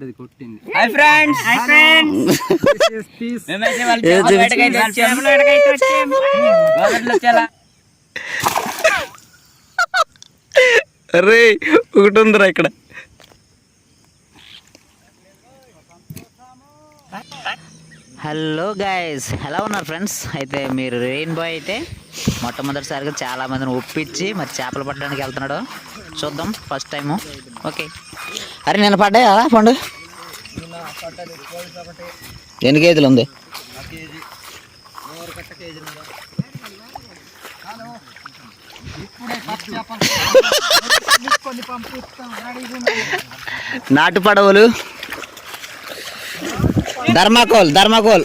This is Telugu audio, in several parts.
అది కొట్టింది. హాయ్ ఫ్రెండ్స్ హాయ్ ఫ్రెండ్స్ మేమైతే వాళ్ళ చేపల వేటకైతే వచ్చాం. గోదావరిలో వచ్చేలా. అరే ఒకటి ఉందిరా ఇక్కడ. హలో గాయస్ ఎలా ఉన్నారు ఫ్రెండ్స్ అయితే మీరు రెయిన్ బాయ్ అయితే మొట్టమొదటిసారిగా చాలా మందిని ఒప్పించి మరి చేపలు పట్టడానికి వెళ్తున్నాడు. చూద్దాం ఫస్ట్ టైము ఓకే అరే నేను పడ్డాయా పండు? ఎన్ని కేజీలు ఉంది? నాటు పడవలు. Thermocol thermocol.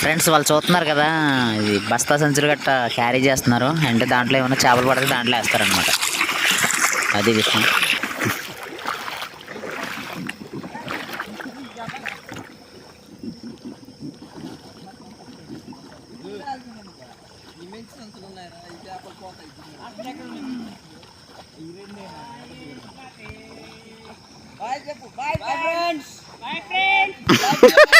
ఫ్రెండ్స్ వాళ్ళు చూస్తున్నారు కదా ఇది బస్తా సంచులు గట్ట క్యారీ చేస్తున్నారు. అంటే దాంట్లో ఏమైనా చేపలు పడితే దాంట్లో వేస్తారనమాట అది విషయం. ఫ్రెండ్స్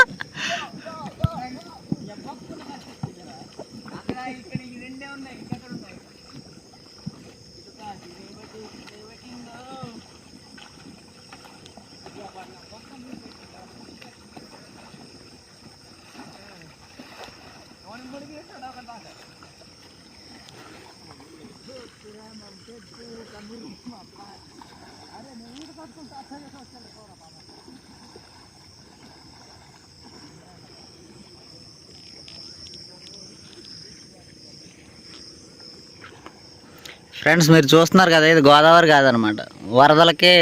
ఫ్రెండ్స్ మీరు చూస్తున్నారు కదా ఇది గోదావరి కాదనమాట. వరదలకే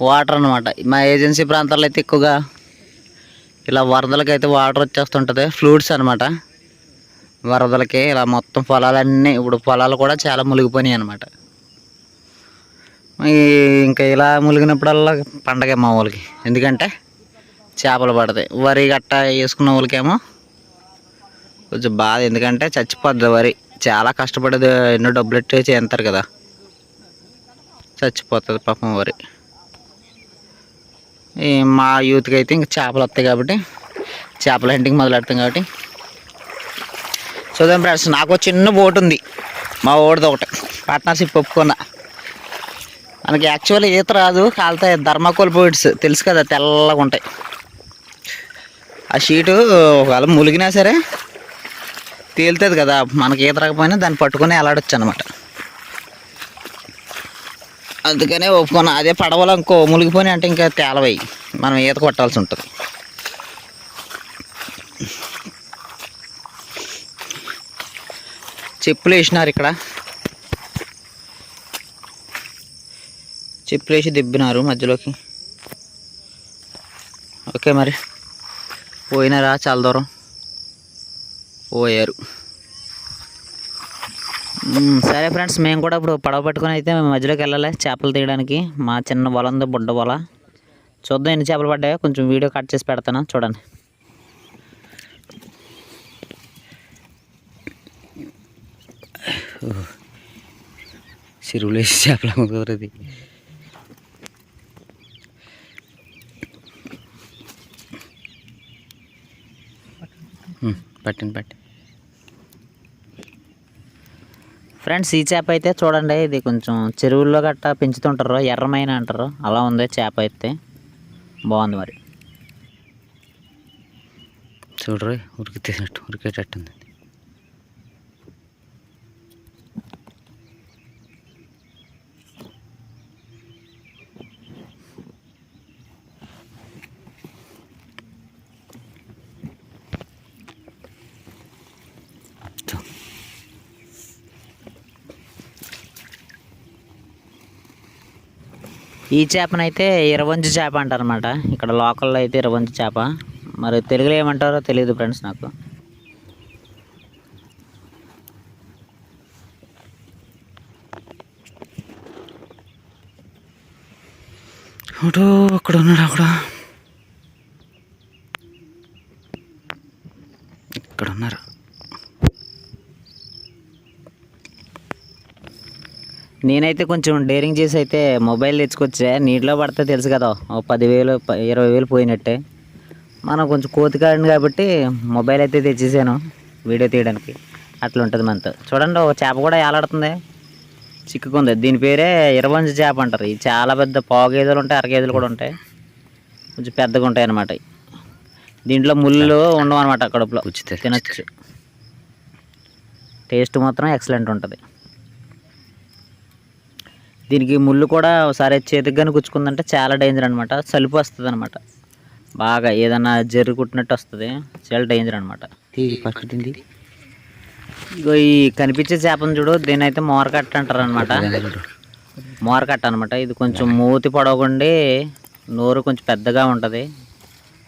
వాటర్ అనమాట మా ఏజెన్సీ ప్రాంతాల్లో అయితే ఎక్కువగా ఇలా వరదలకి అయితే వాటర్ వచ్చేస్తుంటుంది ఫ్లూట్స్ అనమాట వరదలకి ఇలా మొత్తం పొలాలన్నీ ఇప్పుడు పొలాలు కూడా చాలా మునిగిపోయినాయి అనమాట ఇంకా ఇలా మునిగినప్పుడల్లా పండగే మా వాళ్ళకి ఎందుకంటే చేపలు పడతాయి. వరి గట్ట వేసుకున్న వాళ్ళకేమో కొంచెం బాధ. ఎందుకంటే చచ్చిపోద్ది వరి. చాలా కష్టపడేది ఎన్నో డబ్బులు ఎట్టే చేస్తారు కదా. చచ్చిపోతుంది పాపం వరి. మా యూత్కి అయితే ఇంక చేపలు వస్తాయి కాబట్టి చేపల హంటింగ్ మొదలెడతాం కాబట్టి. చూద్దాం ఫ్రెండ్స్ నాకు చిన్న బోట్ ఉంది. మా ఓడిది ఒకటి. పార్ట్నర్షిప్ ఒప్పుకున్నా. మనకి యాక్చువల్లీ ఈత రాదు కాలితే ధర్మాకోల్ పోయిట్స్ తెలుసు కదా తెల్లగా ఉంటాయి ఆ షీటు ఒకవేళ ములిగినా సరే తేలుతుంది కదా మనకి ఈత రాకపోయినా దాన్ని పట్టుకొని ఎలాడొచ్చు అనమాట అందుకనే ఒప్పుకున్నా. అదే పడవలో ఇంకో మునిగిపోయి అంటే ఇంకా తేలవయి మనం ఈత కొట్టాల్సి ఉంటుంది. చెప్పులు వేసినారు ఇక్కడ. చెప్పులు వేసి దిబ్బినారు మధ్యలోకి. ఓకే మరి. పోయినారా చాలా దూరం? పోయారు. సరే ఫ్రెండ్స్ మేము కూడా ఇప్పుడు పడవ పెట్టుకుని అయితే మేము మధ్యలోకి వెళ్ళాలి చేపలు తీయడానికి. మా చిన్న వల ఉంది బుడ్డ వల. చూద్దాం ఎన్ని చేపలు పడ్డాయో కొంచెం వీడియో కట్ చేసి పెడతాను చూడండి. చెరువులు వేసి చేపలు కుదరది పట్టండి పట్టి ఫ్రెండ్స్ ఈ చేప అయితే చూడండి ఇది కొంచెం చెరువుల్లో గట్టా పెంచుతుంటారు ఎర్రమైన అంటారు. అలా ఉంది చేప అయితే. బాగుంది మరి. చూడరు ఉరికితేనట్టు ఉరికేటట్టుంది. ఈ చేపనైతే ఇరవంజు చేప అంటారనమాట. ఇక్కడ లోకల్లో అయితే ఇరవంజు చేప. మరి తెలుగులో ఏమంటారో తెలియదు ఫ్రెండ్స్ నాకు. అటు అక్కడ ఉన్నాడు అక్కడ ఇక్కడ ఉన్నారు నేనైతే కొంచెం డేరింగ్ చేసి అయితే మొబైల్ తెచ్చుకొచ్చా. నీటిలో పడితే తెలుసు కదా ఓ పదివేలు ఇరవై వేలు పోయినట్టే. మనం కొంచెం కోతికాడిని కాబట్టి మొబైల్ అయితే తెచ్చేసాను వీడియో తీయడానికి. అట్లా ఉంటుంది మనతో. చూడండి ఒక చేప కూడా ఏలాడుతుంది. చిక్కుకుంది. దీని పేరే ఇరవంజి చేప అంటారు. ఇది చాలా పెద్ద పావు గేదెలు ఉంటాయి అర గేదెలు కూడా ఉంటాయి. కొంచెం పెద్దగా ఉంటాయి అన్నమాట. దీంట్లో ముళ్ళు ఉండవు అనమాట కడుపులో. ఉచితే. తినచ్చు. టేస్ట్ మాత్రం ఎక్సలెంట్ ఉంటుంది. దీనికి ముళ్ళు కూడా ఒకసారి చేతికి కానీ గుచ్చుకుందంటే చాలా డేంజర్ అనమాట సలుపు వస్తుంది అనమాట బాగా ఏదన్నా జర్రి కుట్టినట్టు వస్తుంది. చాలా డేంజర్ అనమాట ఫస్ట్ తింది ఇగో ఈ కనిపించే చేపను చూడు దీని అయితే మోరకట్ట అంటారు. అనమాట మోరకట్ట అనమాట ఇది కొంచెం మూతి పొడవుండి నోరు కొంచెం పెద్దగా ఉంటుంది.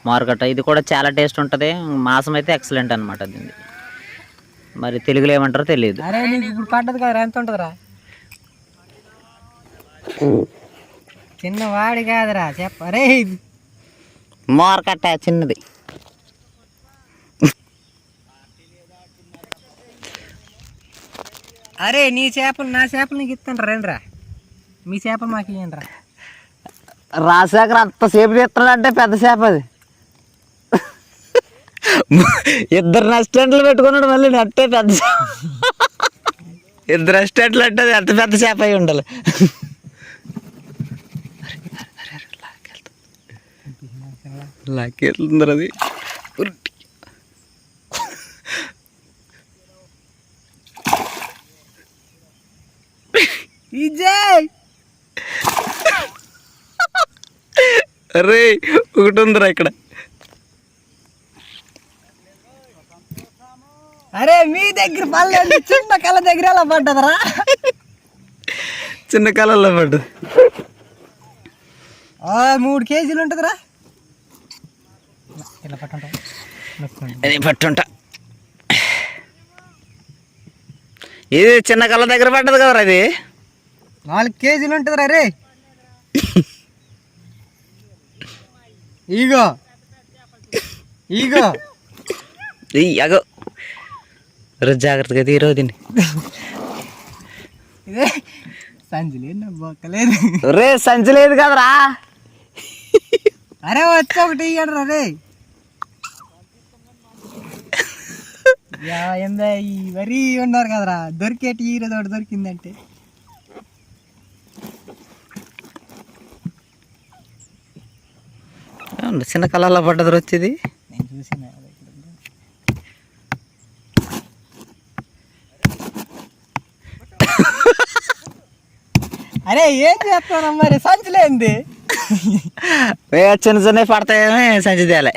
మోరకట్ట ఇది కూడా చాలా టేస్ట్ ఉంటుంది. మాసం అయితే ఎక్సలెంట్ అనమాట దీన్ని మరి తెలుగులో ఏమంటారో తెలియదు. అరే నీకు ఇప్పుడు పడ్డది కదా ఎంత ఉంటుందిరా? చిన్నవాడి కాదురా చెప్ప. అరే మోరకట్ట చిన్నది. అరే నీ చేపలు నా చేపలు నీకు ఇస్తాను రండిరా మీ చేపలు మాకు ఇవ్వండి రా. రాజశేఖర్ అంతసేపు తీస్తున్నాడంటే పెద్ద చేప అది. ఇద్దరు రెస్టారెంట్లు పెట్టుకున్నాడు మళ్ళీ అట్టే పెద్ద చేప. ఇద్దరు రెస్టారెంట్లు అంటే అది ఎంత పెద్ద చేప అయి ఉండాలి. లాక్కెళ్తుంది అది అరే ఒకటి ఉందిరా ఇక్కడ. అరే మీ దగ్గర పర్లేదు చిన్న కళ్ళ దగ్గర ఎలా పడ్డదరా? చిన్న కాలంలో పడ్డది. ఆ, మూడు కేజీలు ఉంటుందిరా ఇలా పట్టుంటా? ఇది చిన్న కళ్ళ దగ్గర పడ్డది కదరా అది నాలుగు కేజీలు ఉంటుందిరా రే. ఈగో. ఈగో. అగో. రోజు జాగ్రత్తగా తీరో దీన్ని. ఇదే. నా బొక్కలేదు రే సంచి లేదు కదరా. అరే వచ్చి ఒకటి ఇయ్యడు రా. ఏందా ఈ వరి ఉన్నారు కదరా. దొరికేటి ఈరోజు ఒకటి దొరికిందంటే. చిన్న కళ్ళల్లో పడ్డది వచ్చేది. నేను చూసిన. అరే ఏం చేస్తాను మరి సంచలేంది చిన్న చిన్నవి పడతాయేమే సంచి తేలే.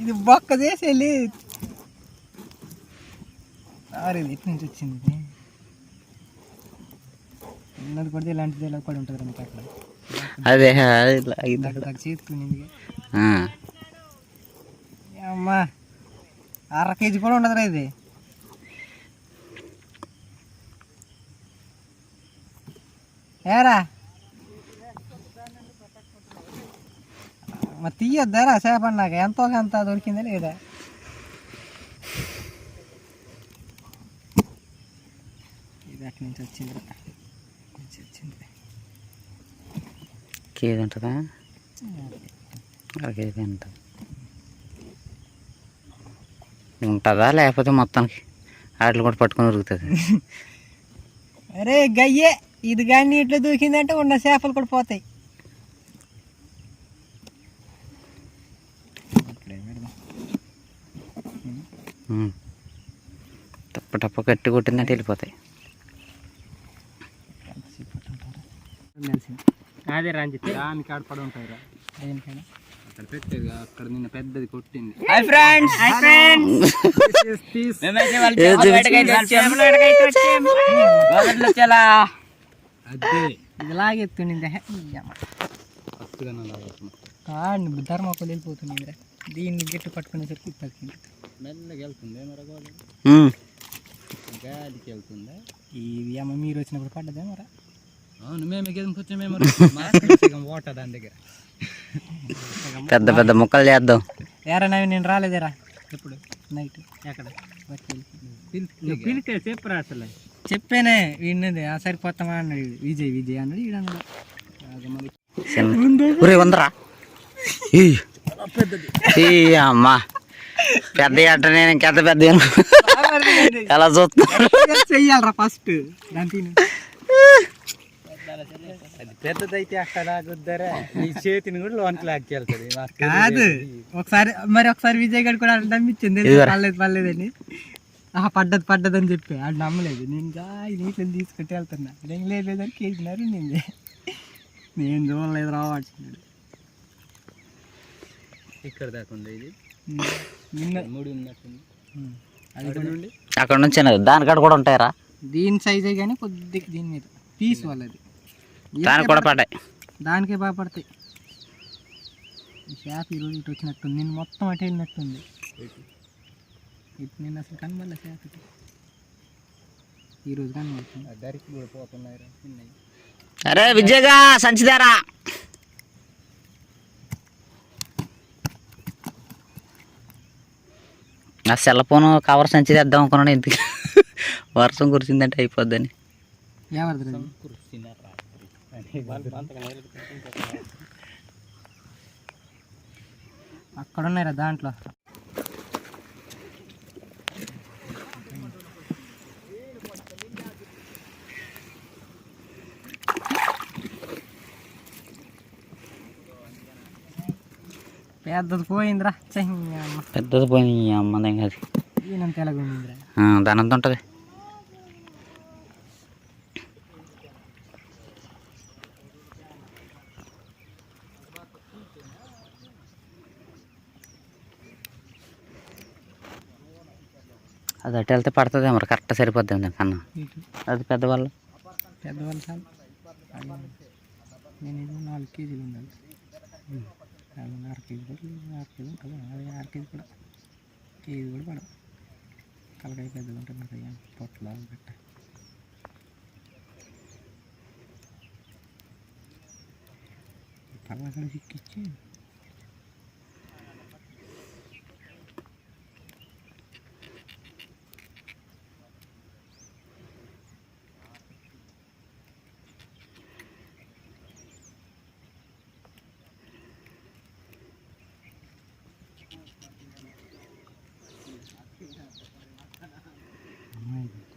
ఇది బొక్క చేసి వెళ్ళి ఇది ఎటు నుంచి వచ్చింది? ఉన్నది కూడా ఇలాంటిది ఇలా కూడా ఉంటుంది మనకి అక్కడ. అదే చేతుకునింది. అమ్మా అర కేజీ కూడా ఉండదురా ఇది. ఏరా మరి తీయొద్దారా చేపండి నాకు ఎంతో కొంత దొరికిందా లేదా ఇది అక్కడి నుంచి వచ్చింది నుంచి వచ్చింది కేజీ ఉంటుందా కేజీ ఉంటుంది ఉంటుందా లేకపోతే మొత్తానికి వాటిని కూడా పట్టుకొని ఉరుగుతుంది అరే గయ్యే ఇది కానీ ఇట్లా దూకిందంటే ఉన్న చేపలు కూడా పోతాయి. ఉమ్. టప్ప కట్టి కొట్టిందంటే వెళ్ళిపోతాయి. అదే రంజిత్ దానికి ఆడపడి ఉంటాయి రా. దేనికైనా అక్కడ పెట్టేది అక్కడ నిన్న పెద్దది కొట్టింది. ఫ్రెండ్స్ ఫ్రెండ్స్ మేమైతే వాళ్ళ వచ్చాము. చాలా అదే. ఇది లాగెత్తుండే ఫస్ట్గా లాగేస్తున్నాం కాడు ధర్మకోలు వెళ్ళిపోతుంది దీన్ని గట్టి పట్టుకునేసరికి తగ్గింది మెల్లగా వెళ్తుంది. గాలికి వెళ్తుందా? ఇది అమ్మ మీరు వచ్చినప్పుడు పడ్డదే మరి? అవును మేము గెలుపుకొచ్చాం మేము ఓట దాని దగ్గర. పెద్ద పెద్ద ముక్కలు చేద్దాం. ఏరా నవి నేను రాలేదేరా. ఎప్పుడు? నైట్ ఎక్కడ? వచ్చి పిలిస్తే చెప్పరా అసలు? చెప్పానే విన్నది ఆ సరిపోతామా అన్నాడు. విజయ్ విజయ్ అన్నాడు ఈడు అన్నాడు. చిన్న ఒరే ఉందరా ఈ. ఈ అమ్మా. పెద్ద అట్ట నేను ఇంకెంత పెద్ద ఎలా చూస్తున్నా చెయ్యాలరా ఫస్ట్. పెద్దదైతే అక్కడ లాగుద్దరా నీ చేతిని కూడా లోనికి లాక్కెళ్తుంది కాదు. ఒకసారి మరి ఒకసారి విజయ్ గారు కూడా అట్లా నమ్మించింది. పర్లేదు పర్లేదని. పడ్డది పడ్డది అని చెప్పి. ఆడు నమ్మలేదు. నేను జాయి నీటిని తీసుకుంటే వెళ్తున్నా. నేను లేదు లేదని కేసినారు నేను నేను చూడలేదు రావాల్సింది ఇక్కడ దాకా ఉంది ఇది? నిన్న మూడు ఉన్నట్టుంది. అది అక్కడ నుంచి దానికాడ కూడా ఉంటాయరా. దీని సైజే కానీ కొద్దిగా దీని మీద. పీస్ వాళ్ళది. దానికి కూడా పడ్డాయి. దానికే బాగా పడతాయి. ఈ షాప్ ఈరోజు ఇటు వచ్చినట్టుంది. నేను మొత్తం అటు వెళ్ళినట్టుంది. ఇటు నేను అసలు కనబడలే ఈరోజు కనబడుతుంది. అరే విజయగా సంచిదారా. నా సెల్ ఫోన్ కవర్ సంచి తెద్దాం అనుకున్నాను ఎందుకు వర్షం కురిసిందంటే అయిపోద్దని. అక్కడ ఉన్నాయిరా దాంట్లో. పెద్దది పోయిందిరా. పెద్దది పోయి అమ్మదేం కాదు ఈయనంత ఎలాగుందిరా ఆ, దాని అంత ఉంటుంది. అది అటు వెళ్తే పడుతుంది మరి కరెక్ట్ సరిపోద్ది ఇటు. అది పెద్దవాళ్ళు. పెద్దవాళ్ళు నేను నాలుగు కేజీలు ఉండాలి. అది ఆరు కేజీ కూడా లేదు ఆరు కేజీ ఉంటుంది అది ఆరు కేజీ కూడా కేజీ కూడా పడదు కలకాయ పెద్దగా ఉంటుంది నాకు అయ్యా పొట్టలు పెట్ట పల్లక్కడ చిక్కిచ్చి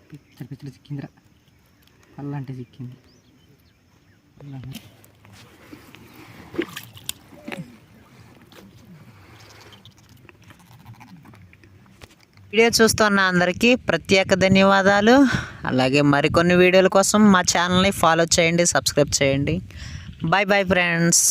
పిచ్చర్ పిచ్చర్ చిక్కిందిరా. పళ్ళ అంటే చిక్కింది వీడియో చూస్తున్న అందరికీ ప్రత్యేక ధన్యవాదాలు. అలాగే మరికొన్ని వీడియోల కోసం మా ఛానల్ని ఫాలో చేయండి సబ్స్క్రైబ్ చేయండి. Bye bye friends.